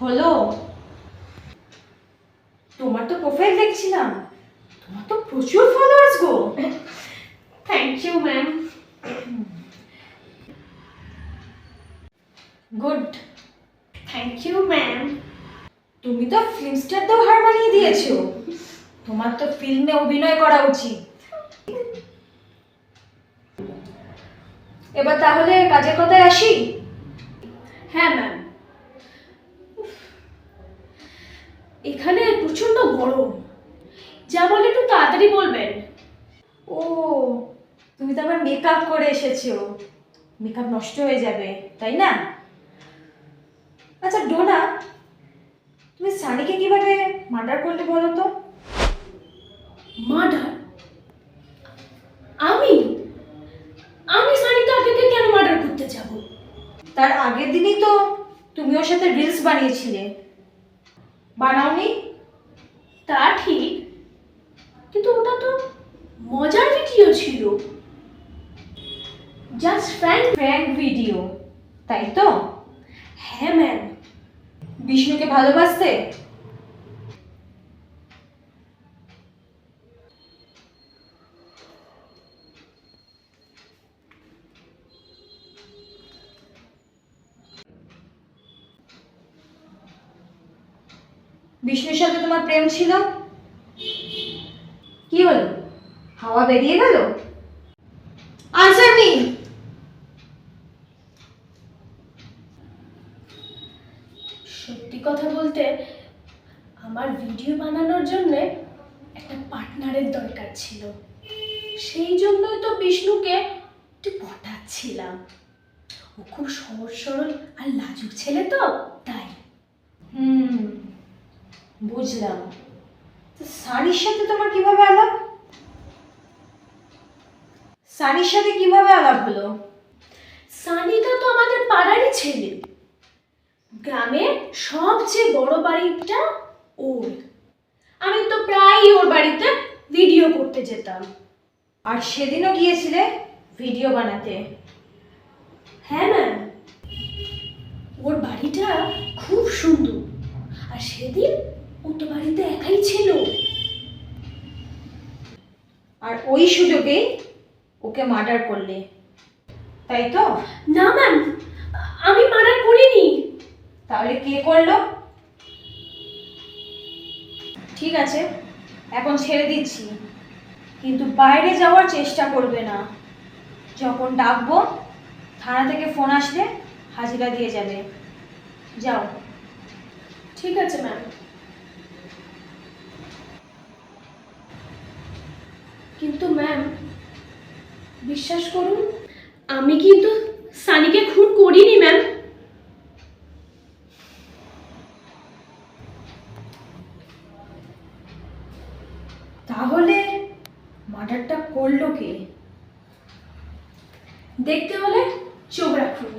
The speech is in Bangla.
হলো? তোমার তো প্রোফাইল দেখছিলাম। তোমার তো প্রচুর followers go. Thank you ma'am good thank you ma'am তুমি তো ফিল্ম স্টারতেও হার বানিয়ে দিয়েছ। তোমার তো ফিল্মে অভিনয় করা উচিত। এবার তাহলে কাজের কথায় আসি? হ্যাঁ ম্যাম এখানে প্রচণ্ড গরম। যা বলে একটু তাড়াতাড়ি বলবেন। ও তুমি তো আবার মেকআপ করে এসেছ। মেকআপ নষ্ট হয়ে যাবে তাই না? আচ্ছা ডোনা তুমি সানিকে কীভাবে মার্ডার করলে বলো তো? মার্ডার আমি? আমি সানিকাকে কেন মার্ডার করতে যাব? তার আগের দিনই তো তুমি ওর সাথে রিলস বানিয়েছিলে। বানাওনি? তা ঠিক। কিন্তু ওটা তো মজার ভিডিও ছিল। জাস্ট ফ্র্যাঙ্ক ফ্র্যাঙ্ক ভিডিও তাই তো? হ্যাঁ ম্যাম বিষ্ণুকে ভালোবাসতে? বিষ্ণুর সাথে তোমার প্রেম ছিল? কি হলো? হাওয়া বেরিয়ে গেল? আনসার মি সত্যি কথা বলতে আমার ভিডিও বানানোর জন্য একটা পার্টনারের দরকার ছিল। সেই জন্যই তো বিষ্ণুকে একটু পটাচ্ছিলাম। ও খুব সহজ সরল আর লাজুক ছেলে তো তাই। হুম। বুঝলাম। তো সানির সাথে তোমার কীভাবে আলাপ? সানির সাথে কীভাবে আলাপ হলো? সানিকা তো আমাদের পাড়ারই ছেলে। গ্রামের সবচেয়ে বড় বাড়িটা ওর। আমি তো প্রায়ই ওর বাড়িতে ভিডিও করতে যেতাম। আর সেদিনও গিয়েছিলে ভিডিও বানাতে? হ্যাঁ ম্যাম ওর বাড়িটা খুব সুন্দর। আর সেদিন ও তো বাড়িতে একাই ছিল। আর ওই সুযোগেই ওকে মার্ডার করলে। তাই তো? না ম্যাম আমি মার্ডার করিনি। তাহলে কে করল? ঠিক আছে এখন ছেড়ে দিচ্ছি। কিন্তু বাইরে যাওয়ার চেষ্টা করবে না। যখন ডাকবো থানা থেকে ফোন আসলে হাজিরা দিয়ে যাবে। যাও। ঠিক আছে ম্যাম কিন্তু ম্যাম বিশ্বাস করুন, আমি কিন্তু সানিকে খুন করিনি ম্যাম তাহলে মার্ডারটা করল কে? দেখতে হলে চোখ রাখুন।